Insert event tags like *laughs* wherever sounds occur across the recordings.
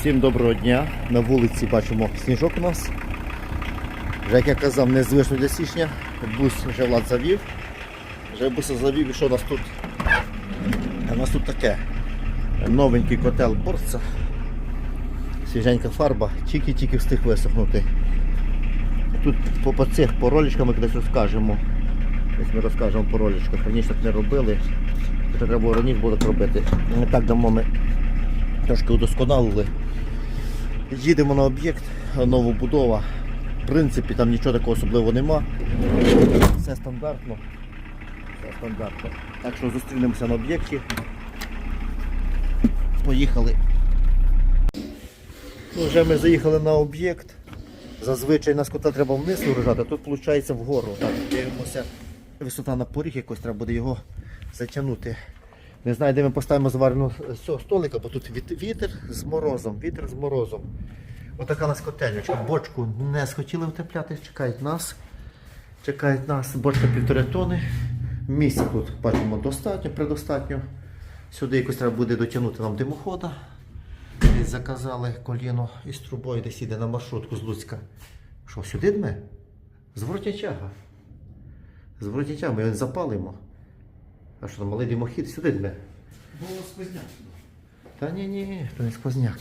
Всім доброго дня. На вулиці бачимо сніжок у нас. Вже, як я казав, незвично для січня. Бус вже влад завів. Вже буса завів і що у нас тут? У нас тут таке. Новенький котел борця. Свіженька фарба, тільки-тільки встиг висохнути. Тут по, цих по роличкам ми десь розкажемо. Десь ми розкажемо по роличках. Раніше так не робили. Треба було раніше було робити. Не так давно ми трошки удосконалили. Їдемо на об'єкт, новобудова. В принципі, там нічого такого особливого нема. Все стандартно. Все стандартно. Так що зустрінемося на об'єкті. Поїхали. Ну, вже ми заїхали на об'єкт. Зазвичай нас кота треба вниз виражати, а тут виходить вгору. Так, дивимося. Висота на поріг якось треба буде його затягнути. Не знаю, де ми поставимо зварену з цього столика, бо тут вітер з морозом, вітер з морозом. Отака у нас котельничка. Бочку не схотіли втепляти, чекають нас. Чекають нас, бочка півтори тони. Місця тут бачимо достатньо, предостатньо. Сюди якось треба буде дотягнути нам димохода. Десь заказали коліно із трубою, десь іде на маршрутку з Луцька. Що, сюди дме? Зворотня тяга. Зворотня тяга, ми його запалимо. А що, малий димохід сюди дме? Було сквозняк. Та ні, ні, то не сквозняк.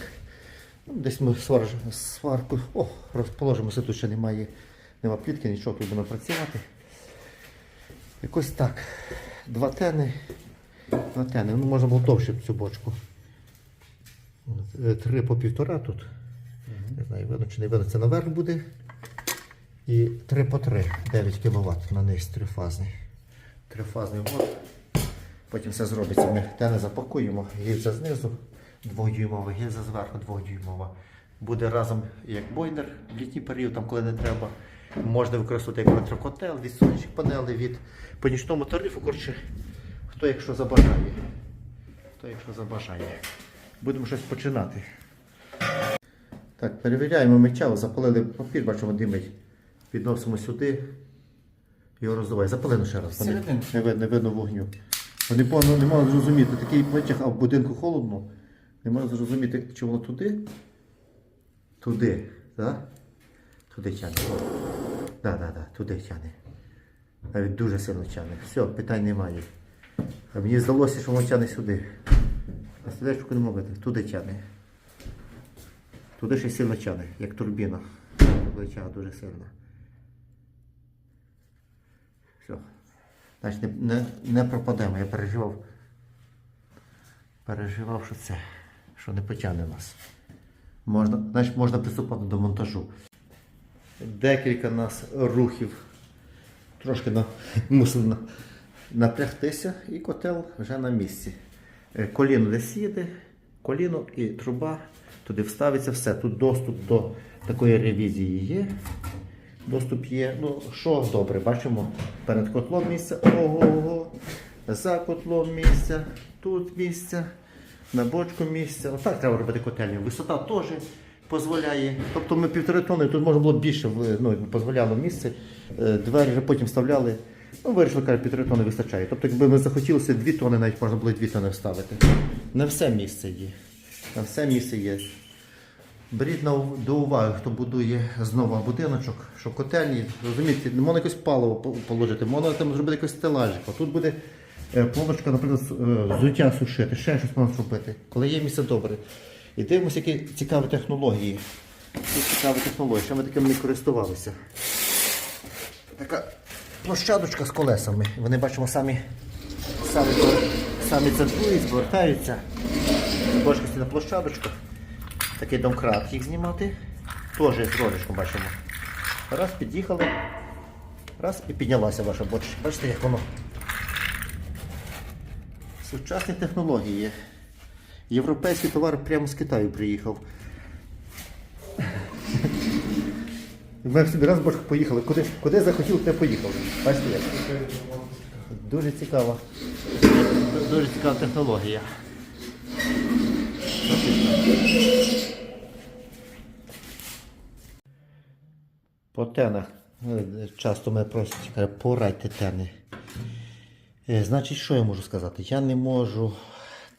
Ну, десь ми свар, сварку. О, розположимося, тут ще немає, нема плітки, нічого, тут будемо працювати. Якось так. Два тени. Два тени. Ну, можна було довше цю бочку. Е, Три по півтора тут. Не знаю, видно чи не видно. Це наверх буде. І три по три. 9 кВт на низ трифазний. Трифазний вод. Потім все зробиться. Ми тени запакуємо, гільза знизу, двохдюймова, гільза зверху двохдюймова. Буде разом як бойлер в літній період, там коли не треба. Можна використовувати як електрокотел, від сонячних панелей, від по нічному тарифу. Коротше, хто якщо забажає. Хто якщо забажає. Будемо щось починати. Так, перевіряємо меча, запалили папір, бачимо, димить. Підносимо сюди. Його роздуває. Запалено ще раз. не-. Не видно, не видно вогню. Вони повно не можуть зрозуміти, такий потяг, а в будинку холодно. Не можуть зрозуміти, чи воно туди. Туди. Так? Туди тягне. Так, так, так, туди тягне. Навіть дуже сильно тягне. Все, питань немає. А мені здалося, що воно тягне сюди. А сюди не можу туди тягне. Туди ще сильно тягне, як турбіна. Туди тягне дуже сильно. Все. Значить, не, не, не пропадемо. Я переживав. Переживав, що це, що не потягне нас. Можна, значить, можна приступати до монтажу. Декілька нас рухів. Трошки на, *laughs* мусив на, напрягтися і котел вже на місці. Е, Коліно десь їде, коліно і труба туди вставиться все. Тут доступ до такої ревізії є. Доступ є. Ну, що добре, бачимо перед котлом місце, ого-го, за котлом місця, тут місця, на бочку місця. Отак треба робити котельню. Висота теж дозволяє. Тобто ми півтори тони, тут можна було більше, ну, дозволяло місце. Е, Двері вже потім вставляли. Ну, вирішили, каже, півтори тони вистачає. Тобто, якби ми захотілося дві тони, навіть можна було дві тони вставити. На все місце є. На все місце є. Беріть до уваги, хто будує знову будиночок, що котельні, розумієте, можна якось паливо положити, можна там зробити якось стелажик. А Тут буде е, полочка, наприклад, е, взуття сушити, ще щось можна зробити, коли є місце добре. І дивимося, які цікаві технології. Які цікаві технології, що ми таким не користувалися. Така площадочка з колесами. Вони бачимо самі, самі, самі центрують, звертаються. Бочка на площадочках. Такий домкрат їх знімати. Теж з роличком бачимо. Раз, під'їхали. Раз і піднялася ваша бочка. Бачите, як воно. Сучасні технології. Європейський товар прямо з Китаю приїхав. Ми собі раз поїхали. Куди, куди захотів, те поїхали. Бачите як? Дуже цікава. Дуже цікава технологія. По тенах. е, Часто мене просять, каже, порадьте тени. Е, Значить, що я можу сказати? Я не можу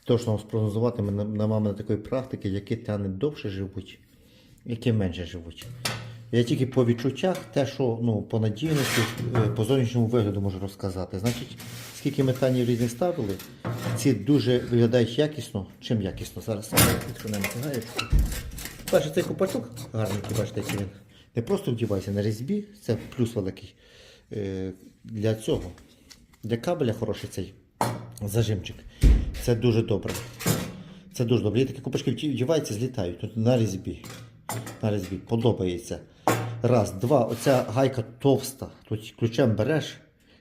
точно вам спрогнозувати, ми на маємо такої практики, які тени довше живуть, які менше живуть. Я тільки по відчуттях, те, що ну, по надійності, е, по зовнішньому вигляду можу розказати. Значить, скільки ми танів різних ставили, ці дуже виглядають якісно, чим якісно. Зараз цю гаєчку. Перше, цей купачок гарненький, бачите, який він. Не просто вдівайся на різьбі, це плюс великий. Е, Для цього, для кабеля хороший цей зажимчик. Це дуже добре. Це дуже добре. Є такі купачки вдіваються, злітають. Тут на різьбі. На різьбі. Подобається. Раз, два. Оця гайка товста. Тут ключем береш.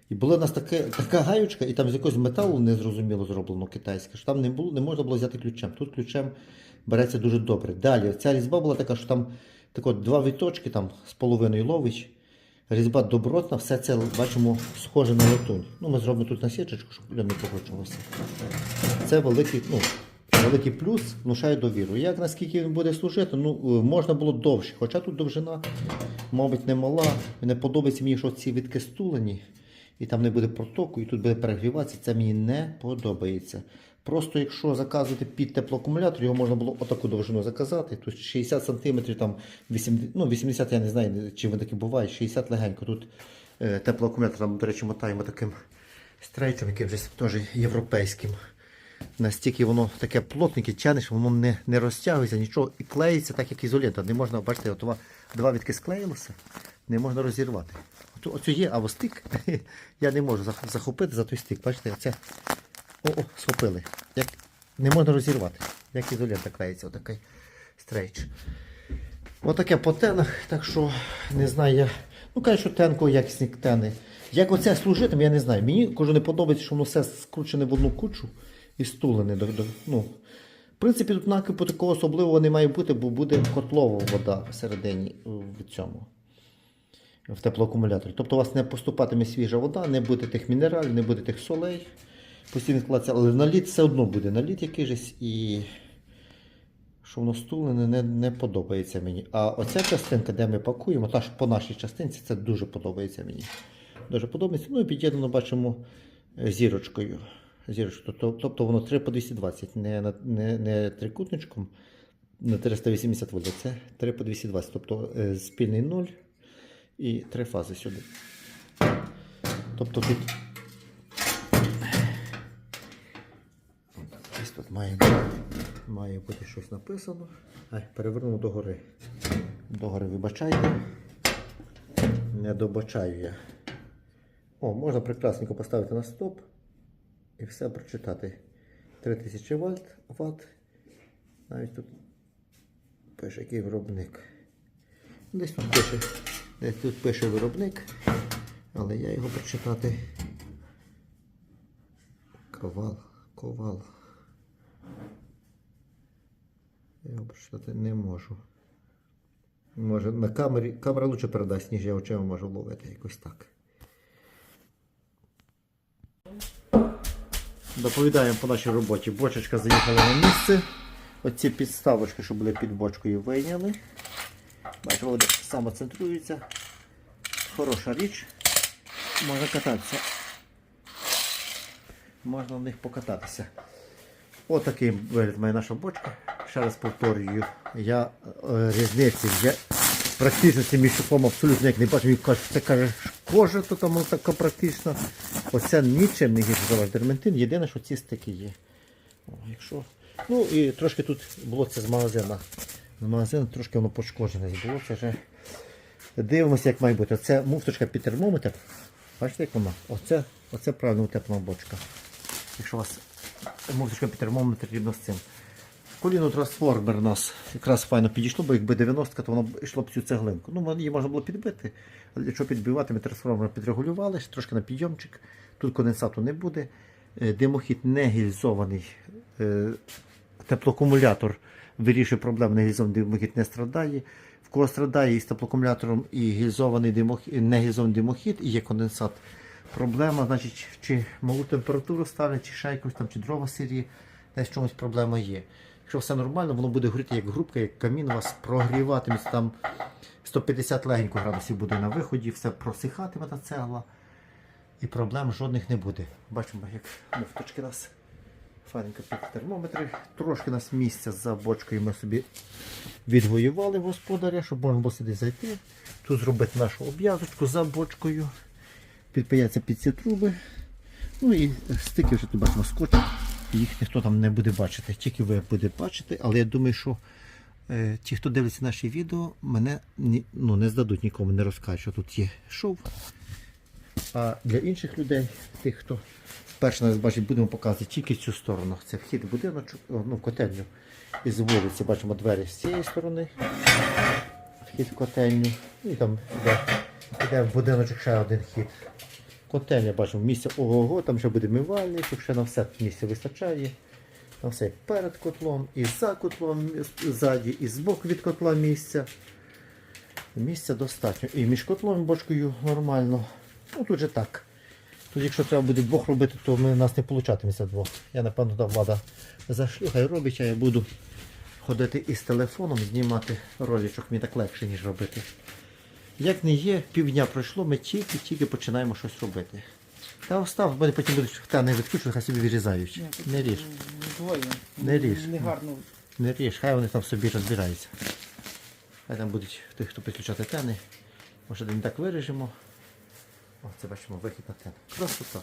І була у нас таке, така гаючка, і там з якогось металу незрозуміло зроблено китайське, що там не, було, не можна було взяти ключем. Тут ключем береться дуже добре. Далі, ця різьба була така, що там так от, два віточки там, з половиною лович. Різьба добротна, все це бачимо схоже на латунь. Ну, ми зробимо тут насічечку, щоб не погочувався. Це великий, ну, великий плюс, внушає довіру. Як наскільки він буде служити, ну, е, можна було довше. Хоча тут довжина, мабуть, не мала. Не подобається мені, що ці відки стулені, і там не буде протоку, і тут буде перегріватися. Це мені не подобається. Просто якщо заказувати під теплоакумулятор, його можна було отаку довжину заказати. Тут 60 см, там 80, ну 80 я не знаю, чи він таки буває, 60 легенько. Тут е, теплоакумулятор, там, до речі, мотаємо таким стрейчем, яким вже теж європейським. Настільки воно таке плотненьке, тянеш, воно не, не розтягується, нічого і клеїться так, як ізолента. Не можна, бачите, от два, відки склеїлося, не можна розірвати. От, є, а стик *laughs* я не можу захопити за той стик. Бачите, оце. О, о, схопили. Як... Не можна розірвати. Як ізолента клеїться, отакий стрейч. Отаке по тенах, так що не знаю я. Ну, кажуть, що тенко якісні тени. Як оце служитиме, я не знаю. Мені кожу не подобається, що воно все скручене в одну кучу і стулене. До, до, ну. В принципі, тут накипу такого особливого не має бути, бо буде котлова вода всередині в цьому. В теплоакумуляторі. Тобто у вас не поступатиме свіжа вода, не буде тих мінералів, не буде тих солей. Постійно складається, але наліт все одно буде наліт якийсь і що воно стулене не, не подобається мені. А оця частинка, де ми пакуємо, та ж по нашій частинці, це дуже подобається мені. Дуже подобається. Ну і під'єднано бачимо е, зірочкою. Зірочкою. Тобто, воно 3 по 220, не, не, не трикутничком на 380 вольт, це 3 по 220. Тобто е, спільний 0 і три фази сюди. Тобто тут Десь тут має, має бути щось написано. Ай, перевернув догори. Догори вибачайте. Не добачаю я. О, можна прекрасненько поставити на стоп і все прочитати. 3000 Вт, Вт. Навіть тут пише який виробник. Десь тут пише, десь тут пише виробник, але я його прочитати. Ковал, ковал. Я його прочитати не можу. Може, на камері, камера лучше передасть, ніж я очима можу ловити якось так. Доповідаємо по нашій роботі. Бочечка заїхала на місце. Оці підставочки, що були під бочкою, вийняли. Бачите, вони самоцентруються. Хороша річ. Можна кататися. Можна в них покататися. Отакий вигляд має наша бочка. Ще раз повторюю, я е, різниці вже практично цим мішком абсолютно як не бачу. Він каже, кожа, то там така практично. Оце нічим не гірше за ваш дерментин. Єдине, що ці стики є. О, якщо... Ну і трошки тут було це з магазина. З магазину трошки воно пошкоджене було. Це вже... Дивимося, як має бути. Це муфточка під термометр. Бачите, як вона? Оце, оце правильно утеплена бочка. Якщо у вас муфточка під термометр рівно з цим. Коліно трансформер у нас якраз файно підійшло, бо якби 90 то воно йшло б цю цеглинку. Ну, її можна було підбити, але якщо підбивати, ми трансформер підрегулювали, трошки на підйомчик. Тут конденсату не буде. Е, Димохід не гільзований. Е, Теплоакумулятор вирішує проблему, не гільзований димохід не страдає. В кого страдає із теплоакумулятором і гільзований димохід, не гільзований димохід, і є конденсат. Проблема, значить, чи малу температуру ставлять, чи ще якусь там, чи дрова сирі, десь чомусь проблема є. Якщо все нормально, воно буде горіти як грубка, як камін, у вас прогріватиметься там 150 легенько градусів буде на виході, все просихатиме та цегла. І проблем жодних не буде. Бачимо, як муфточки нас Файненько під термометри. Трошки нас місця за бочкою ми собі відвоювали господаря, щоб можна було сюди зайти. Тут зробити нашу обв'язочку за бочкою. Підпаяться під ці труби. Ну і стики вже тут бачимо скотч. Їх ніхто там не буде бачити, тільки ви будете бачити, але я думаю, що е, ті, хто дивиться наші відео, мене ні, ну, не здадуть нікому, не розкажуть, що тут є шов. А для інших людей, тих, хто вперше нас бачить, будемо показувати тільки цю сторону. Це вхід в будиночок, ну, в котельню. Із вулиці бачимо двері з цієї сторони. Вхід в котельню. І там йде, йде в будиночок ще один хід. Котельня бачимо місця ого-го, там ще буде мивальник, ще на все місця вистачає. На все перед котлом, і за котлом, ззаді, і збоку від котла місця. Місця достатньо. І між котлом і бочкою нормально. Ну тут же так. Тут якщо треба буде двох робити, то ми, нас не получатиметься двох. Я напевно да, влада зашлю, хай робить, а я буду ходити із телефоном, знімати роличок, мені так легше, ніж робити. Як не є, півдня пройшло, ми тільки-тільки починаємо щось робити. Та остав, мене потім будуть та не відключувати, хай собі вирізають. Не ріж. Двоє. Не ріж. Негарно. Не ріж, хай вони там собі розбираються. Хай там будуть ті, хто підключати тени. Може не так виріжемо. О, це бачимо вихід на тен. Красота.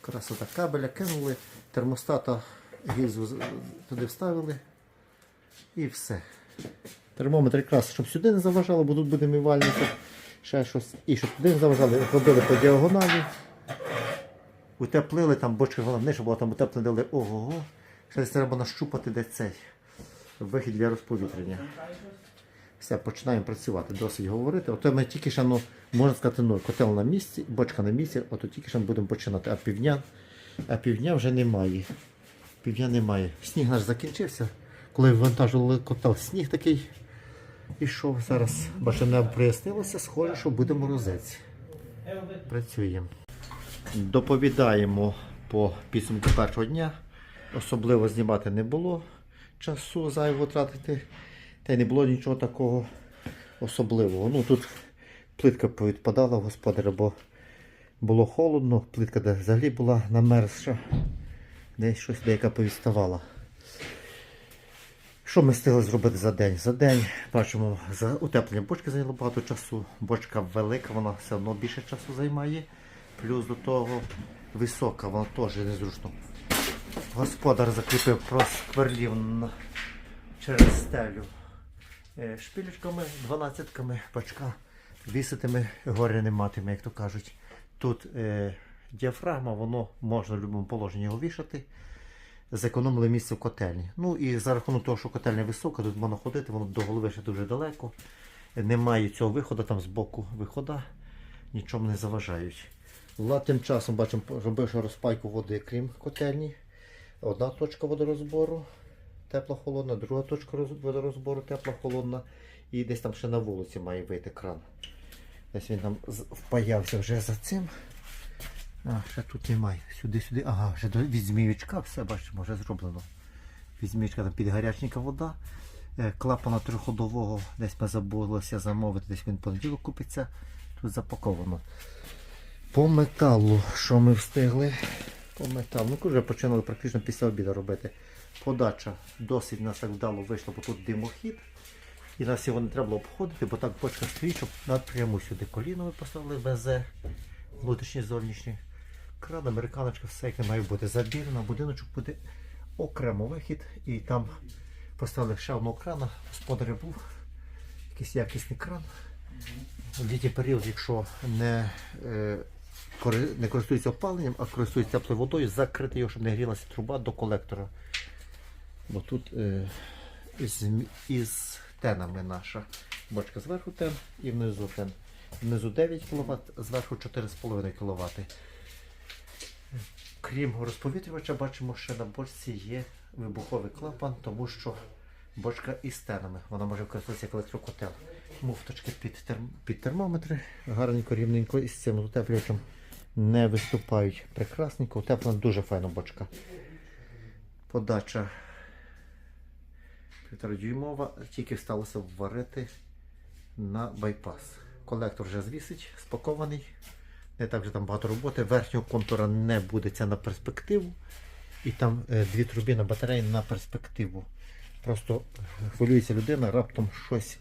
Красота кабеля кинули, термостата гільзу туди вставили. І все. Термометр якраз, щоб сюди не заважало, бо тут буде мивальниця, ще щось. І щоб туди не заважали, робили по діагоналі. Утеплили там бочка головне, щоб було там утеплено дали ого-го. Ще треба нащупати де цей вихід для розповітрення. Все, починаємо працювати, досить говорити. Ото ми тільки ще, ну, можна сказати, ну, котел на місці, бочка на місці, ото тільки ще будемо починати. А півдня, а півдня вже немає. Півдня немає. Сніг наш закінчився. Коли вантажували котел, сніг такий ішов. Зараз, бачимо, небо прояснилося, схоже, що буде морозець. Працюємо. Доповідаємо по підсумку першого дня. Особливо знімати не було часу зайво тратити. Та й не було нічого такого особливого. Ну тут плитка повідпадала в господаря, бо було холодно, плитка де взагалі була намерзша, десь щось деяка повідставала. Що ми встигли зробити за день? За день бачимо, за утеплення бочки зайняло багато часу. Бочка велика, вона все одно більше часу займає. Плюс до того висока, вона теж незручно. Господар закріпив проскверлів через стелю е, шпилечками, дванадцятками, бачка, віситиме, горя не матиме, як то кажуть. Тут е, діафрагма, воно можна в будь-якому положенні його вішати. Зекономили місце в котельні. Ну і за рахунок того, що котельня висока, тут можна ходити, воно до голови ще дуже далеко. Немає цього виходу, там з боку вихода, нічому не заважають. Влад тим часом бачимо, робив ще розпайку води, крім котельні. Одна точка водорозбору, тепла холодна, друга точка водорозбору, тепла холодна. І десь там ще на вулиці має вийти кран. Десь він там впаявся вже за цим. А, ще тут немає. Сюди, сюди. Ага, вже до- зміючка все бачимо, вже зроблено. Від зміючка там підгарячника вода. Е, Клапана триходового десь ми забулися замовити, десь він понеділок купиться. Тут запаковано. По металу, що ми встигли? По металу. Ну, вже починали практично після обіду робити. Подача досить нас так вдало вийшло, бо тут димохід. І нас його не треба було обходити, бо так бочка стоїть, щоб напряму сюди коліно ми поставили БЗ, внутрішній, зовнішній. Кран, американочка, все як не має бути. Забір на будиночок буде окремо вихід. І там поставили ще одного крана. Господаря був якийсь якісний кран. В літній період, якщо не, е, не користується опаленням, а користується теплою водою, закрити його, щоб не грілася труба до колектора. Бо тут е, із, із тенами наша бочка зверху тен і внизу тен. Внизу 9 кВт, зверху 4,5 кВт. Крім розповітрювача, бачимо, що на бочці є вибуховий клапан, тому що бочка із тенами. Вона може використовуватися як електрокотел. Муфточки під, терм... під термометри. Гарненько, рівненько із цим утеплювачем не виступають. Прекрасненько, утеплена дуже файна бочка. Подача півторадюймова, тільки сталося вварити на байпас. Колектор вже звісить, спакований. Не так вже там багато роботи. Верхнього контура не буде це на перспективу. і там е, дві труби на батареї на перспективу. Просто хвилюється людина, раптом щось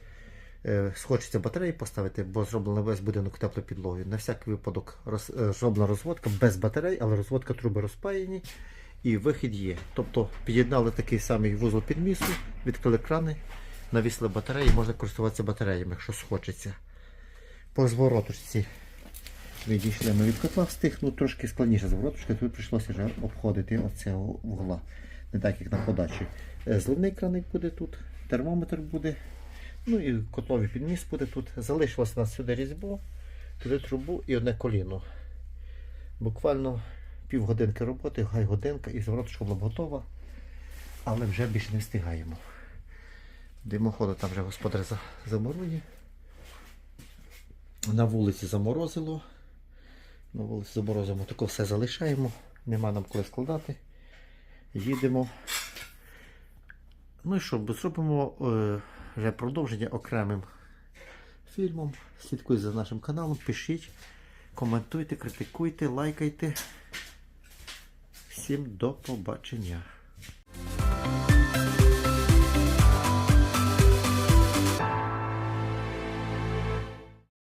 е, схочеться батареї поставити, бо зроблено весь будинок теплою підлогою. На всякий випадок роз, е, зроблена розводка без батарей, але розводка труби розпаяні і вихід є. Тобто під'єднали такий самий вузол підмісу, відкрили крани, навісили батареї, можна користуватися батареями, якщо схочеться. По звороточці відійшли ми від котла встиг, ну трошки складніше звороточка, тут прийшлося вже обходити оцього вугла. Не так, як на подачі. Е, Зливний краник буде тут, термометр буде, ну і котловий підміс буде тут. Залишилося у нас сюди різьбо, туди трубу і одне коліно. Буквально півгодинки роботи, хай годинка і звороточка була готова, але вже більше не встигаємо. Димоходу там вже господар за- заморує. На вулиці заморозило. На вулиці заморозимо, тако все залишаємо, нема нам коли складати. Їдемо. Ну і що, зробимо е, вже продовження окремим фільмом. Слідкуйте за нашим каналом, пишіть, коментуйте, критикуйте, лайкайте. Всім до побачення.